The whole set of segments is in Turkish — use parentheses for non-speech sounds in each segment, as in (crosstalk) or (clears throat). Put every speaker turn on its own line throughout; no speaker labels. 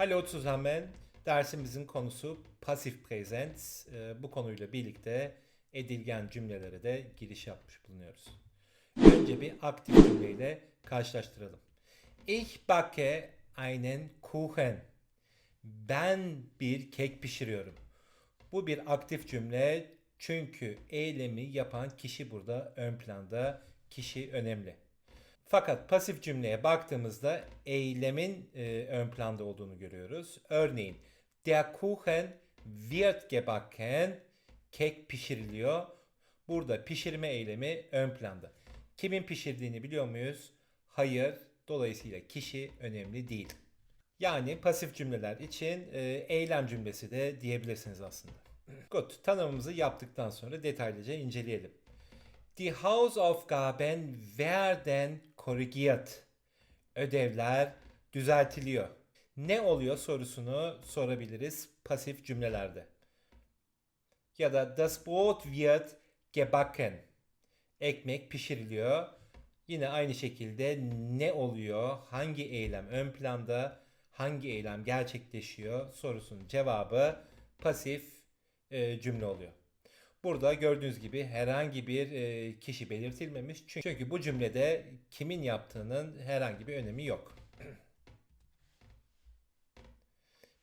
Hallo zusammen. Dersimizin konusu pasif presens. Ee, Bu konuyla birlikte edilgen cümlelere de giriş yapmış bulunuyoruz. Önce bir aktif cümleyle karşılaştıralım. Ich backe einen Kuchen. Ben bir kek pişiriyorum. Bu bir aktif cümle çünkü eylemi yapan kişi burada ön planda. Kişi önemli. Fakat pasif cümleye baktığımızda eylemin e, ön planda olduğunu görüyoruz. Örneğin der Kuchen wird gebacken. Kek pişiriliyor. Burada pişirme eylemi ön planda. Kimin pişirdiğini biliyor muyuz? Hayır. Dolayısıyla kişi önemli değil. Yani pasif cümleler için e, eylem cümlesi de diyebilirsiniz aslında. Good. Tanımımızı yaptıktan sonra detaylıca inceleyelim. Die Hausaufgaben werden korrigiert. Ödevler düzeltiliyor. Ne oluyor sorusunu sorabiliriz pasif cümlelerde. Ya da das Brot wird gebacken. Ekmek pişiriliyor. Yine aynı şekilde ne oluyor? Hangi eylem ön planda? Hangi eylem gerçekleşiyor? Sorusunun cevabı pasif e, cümle oluyor. Burada gördüğünüz gibi herhangi bir e, kişi belirtilmemiş. Çünkü, bu cümlede kimin yaptığının herhangi bir önemi yok. (clears throat)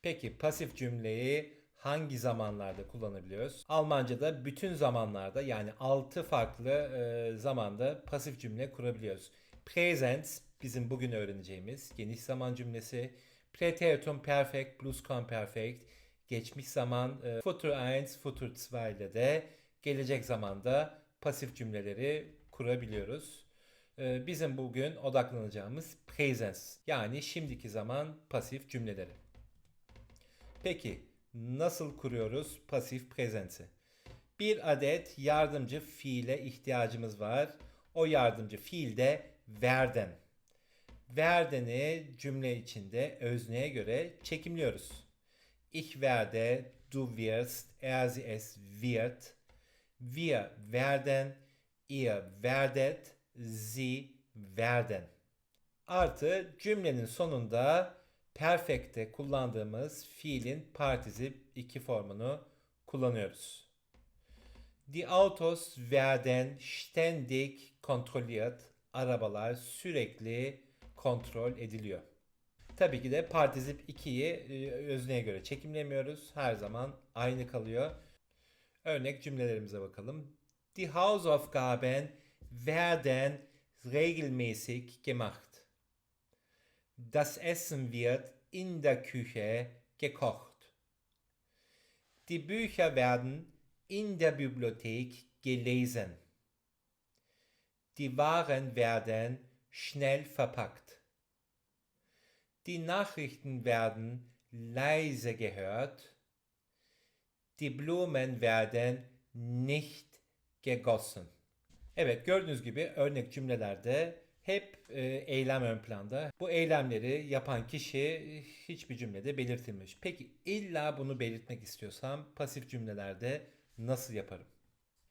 Peki pasif cümleyi hangi zamanlarda kullanabiliyoruz? Almanca'da bütün zamanlarda yani 6 farklı e, zamanda pasif cümle kurabiliyoruz. Present bizim bugün öğreneceğimiz geniş zaman cümlesi. Präteritum perfect, Plusquamperfekt, geçmiş zaman e, Futur 1, Futur 2 ile de gelecek zamanda pasif cümleleri kurabiliyoruz. E, bizim bugün odaklanacağımız presens yani şimdiki zaman pasif cümleleri. Peki nasıl kuruyoruz pasif presensi? Bir adet yardımcı fiile ihtiyacımız var. O yardımcı fiil de werden. Verden'i cümle içinde özneye göre çekimliyoruz. Ich werde, du wirst, er sie es wird. Wir werden, ihr werdet, sie werden. Artı cümlenin sonunda perfect'te kullandığımız fiilin partizip iki formunu kullanıyoruz. Die Autos werden ständig kontrolliert. Arabalar sürekli kontrol ediliyor. Tabii ki de partizip 2'yi özneye göre çekimlemiyoruz. Her zaman aynı kalıyor. Örnek cümlelerimize bakalım. Die Hausaufgaben werden regelmäßig gemacht. Das Essen wird in der Küche gekocht. Die Bücher werden in der Bibliothek gelesen. Die Waren werden schnell verpackt. Die Nachrichten werden leise gehört. Die Blumen werden nicht gegossen. Evet gördüğünüz gibi örnek cümlelerde hep e, eylem ön planda. Bu eylemleri yapan kişi hiçbir cümlede belirtilmiş. Peki illa bunu belirtmek istiyorsam pasif cümlelerde nasıl yaparım?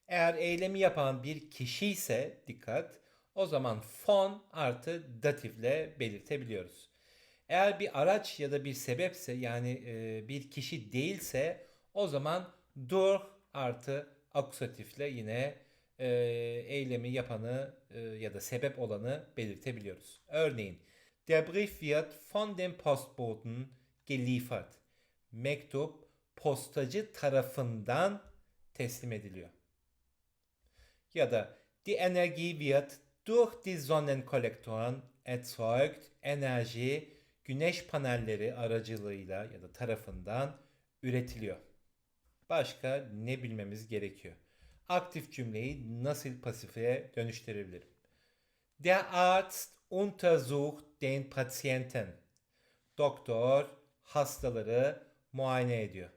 Eğer eylemi yapan bir kişi ise dikkat o zaman fon artı datifle belirtebiliyoruz. Eğer bir araç ya da bir sebepse yani e, bir kişi değilse o zaman dur artı akusatifle yine e, eylemi yapanı e, ya da sebep olanı belirtebiliyoruz. Örneğin Der Brief wird von dem Postboten geliefert. Mektup postacı tarafından teslim ediliyor. Ya da Die Energie wird durch die Sonnenkollektoren erzeugt. Enerji güneş panelleri aracılığıyla ya da tarafından üretiliyor. Başka ne bilmemiz gerekiyor? Aktif cümleyi nasıl pasife dönüştürebilirim? Der Arzt untersucht den Patienten. Doktor hastaları muayene ediyor.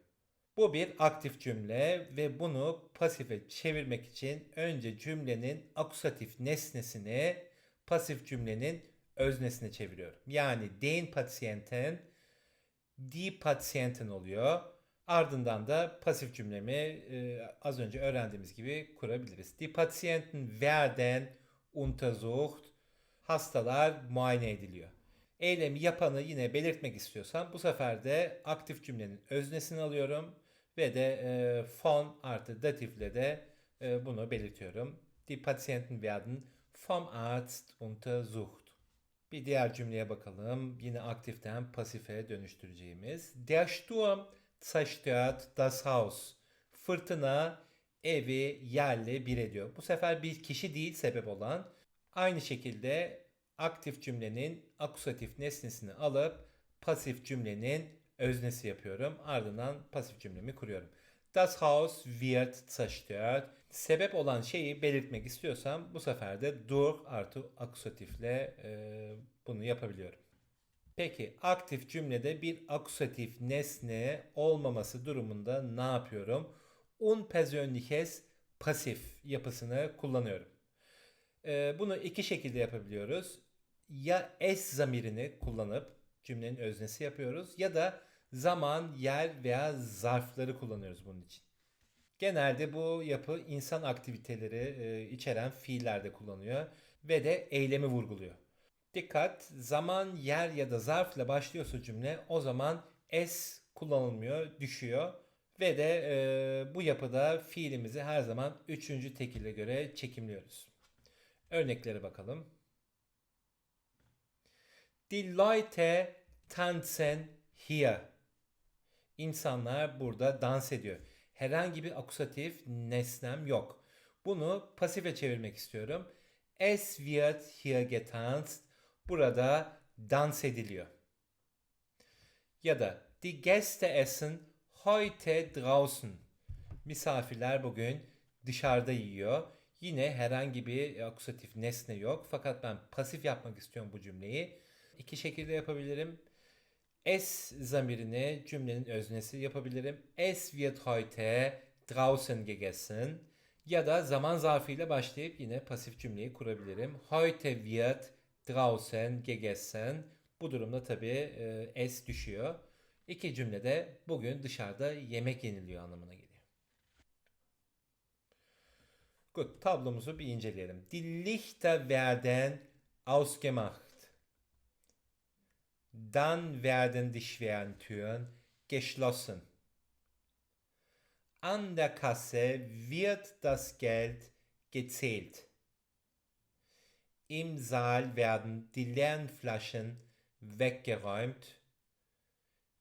Bu bir aktif cümle ve bunu pasife çevirmek için önce cümlenin akusatif nesnesini pasif cümlenin öznesine çeviriyorum. Yani den Patienten die Patienten oluyor. Ardından da pasif cümlemi e, az önce öğrendiğimiz gibi kurabiliriz. Die Patienten werden untersucht. Hastalar muayene ediliyor. Eylemi yapanı yine belirtmek istiyorsam bu sefer de aktif cümlenin öznesini alıyorum ve de e, von artı datifle de e, bunu belirtiyorum. Die Patienten werden vom Arzt untersucht. Bir diğer cümleye bakalım. Yine aktiften pasife dönüştüreceğimiz. Der Sturm zerstört das Haus. Fırtına evi yerle bir ediyor. Bu sefer bir kişi değil sebep olan. Aynı şekilde aktif cümlenin akusatif nesnesini alıp pasif cümlenin öznesi yapıyorum. Ardından pasif cümlemi kuruyorum. Das Haus wird zerstört. Sebep olan şeyi belirtmek istiyorsam bu sefer de durch artı akusatifle e, bunu yapabiliyorum. Peki aktif cümlede bir akusatif nesne olmaması durumunda ne yapıyorum? Unpersönliches pasif yapısını kullanıyorum. E, bunu iki şekilde yapabiliyoruz. Ya es zamirini kullanıp cümlenin öznesi yapıyoruz ya da zaman, yer veya zarfları kullanıyoruz bunun için. Genelde bu yapı insan aktiviteleri e, içeren fiillerde kullanıyor ve de eylemi vurguluyor. Dikkat, zaman, yer ya da zarfla başlıyorsa cümle o zaman es kullanılmıyor, düşüyor ve de e, bu yapıda fiilimizi her zaman üçüncü tekile göre çekimliyoruz. Örneklere bakalım. Die Leute tanzen hier. İnsanlar burada dans ediyor. Herhangi bir akusatif nesnem yok. Bunu pasife çevirmek istiyorum. Es wird hier getanzt. Burada dans ediliyor. Ya da die Gäste essen heute draußen. Misafirler bugün dışarıda yiyor. Yine herhangi bir akusatif nesne yok. Fakat ben pasif yapmak istiyorum bu cümleyi. İki şekilde yapabilirim. Es zamirini cümlenin öznesi yapabilirim. Es wird heute draußen gegessen. Ya da zaman zarfıyla başlayıp yine pasif cümleyi kurabilirim. Heute wird draußen gegessen. Bu durumda tabii e, es düşüyor. İki cümlede bugün dışarıda yemek yeniliyor anlamına geliyor. Gut, tablomuzu bir inceleyelim. Die Lichter werden ausgemacht. Dann werden die schweren Türen geschlossen. An der Kasse wird das Geld gezählt. Im Saal werden die leeren Flaschen weggeräumt.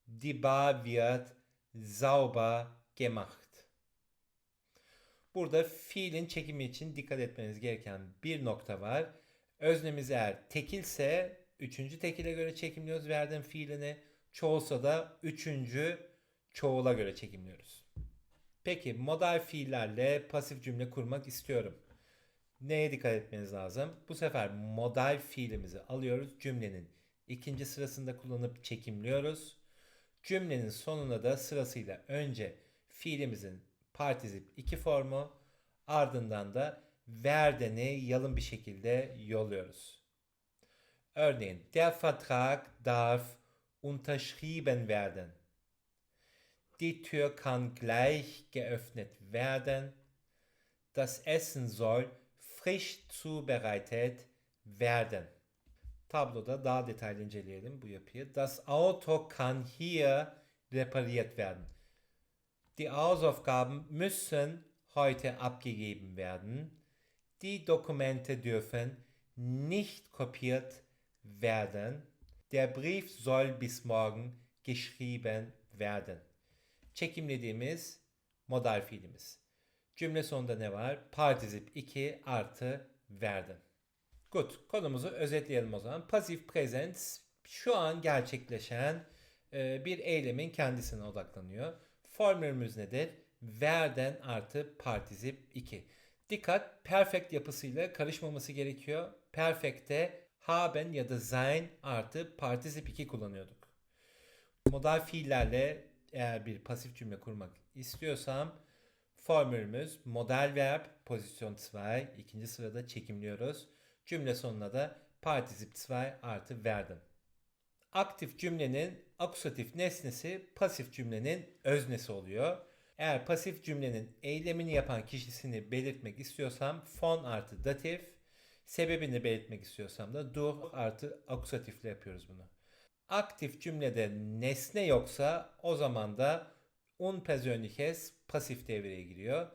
Die Bar wird sauber gemacht. Burada fiilin çekimi için dikkat etmeniz gereken bir nokta var. Öznemiz eğer tekilse üçüncü tekile göre çekimliyoruz verdiğim fiilini. Çoğulsa da üçüncü çoğula göre çekimliyoruz. Peki modal fiillerle pasif cümle kurmak istiyorum. Neye dikkat etmeniz lazım? Bu sefer modal fiilimizi alıyoruz. Cümlenin ikinci sırasında kullanıp çekimliyoruz. Cümlenin sonuna da sırasıyla önce fiilimizin partizip 2 formu ardından da verdeni yalın bir şekilde yolluyoruz. Örneğin der Vertrag darf unterschrieben werden. Die Tür kann gleich geöffnet werden. Das Essen soll frisch zubereitet werden. Tabloda daha detaylı inceleyelim bu yapıyı. Das Auto kann hier repariert werden. Die Hausaufgaben müssen heute abgegeben werden. Die Dokumente dürfen nicht kopiert werden. Der Brief soll bis morgen geschrieben werden. Çekimlediğimiz modal fiilimiz. Cümle sonunda ne var? Partizip 2 artı werden. Good. Konumuzu özetleyelim o zaman. Pasif present şu an gerçekleşen e, bir eylemin kendisine odaklanıyor. Formülümüz nedir? Werden artı partizip 2. Dikkat perfect yapısıyla karışmaması gerekiyor. Perfect'te haben ya da sein artı partizip 2 kullanıyorduk. Modal fiillerle eğer bir pasif cümle kurmak istiyorsam formülümüz modal verb pozisyon 2 ikinci sırada çekimliyoruz. Cümle sonuna da partizip 2 artı werden. Aktif cümlenin akusatif nesnesi pasif cümlenin öznesi oluyor. Eğer pasif cümlenin eylemini yapan kişisini belirtmek istiyorsam von artı datif, Sebebini belirtmek istiyorsam da dur artı akusatifle yapıyoruz bunu. Aktif cümlede nesne yoksa o zaman da un persönliches pasif devreye giriyor.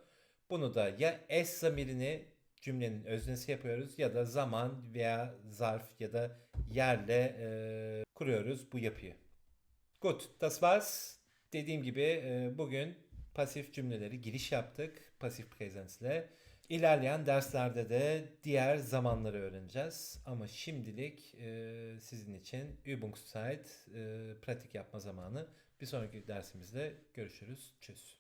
Bunu da ya es zamirini cümlenin öznesi yapıyoruz ya da zaman veya zarf ya da yerle e, kuruyoruz bu yapıyı. Gut, das war's. Dediğim gibi e, bugün pasif cümleleri giriş yaptık pasif presensle. İlerleyen derslerde de diğer zamanları öğreneceğiz. Ama şimdilik e, sizin için Übungszeit, e, pratik yapma zamanı. Bir sonraki dersimizde görüşürüz. Tschüss.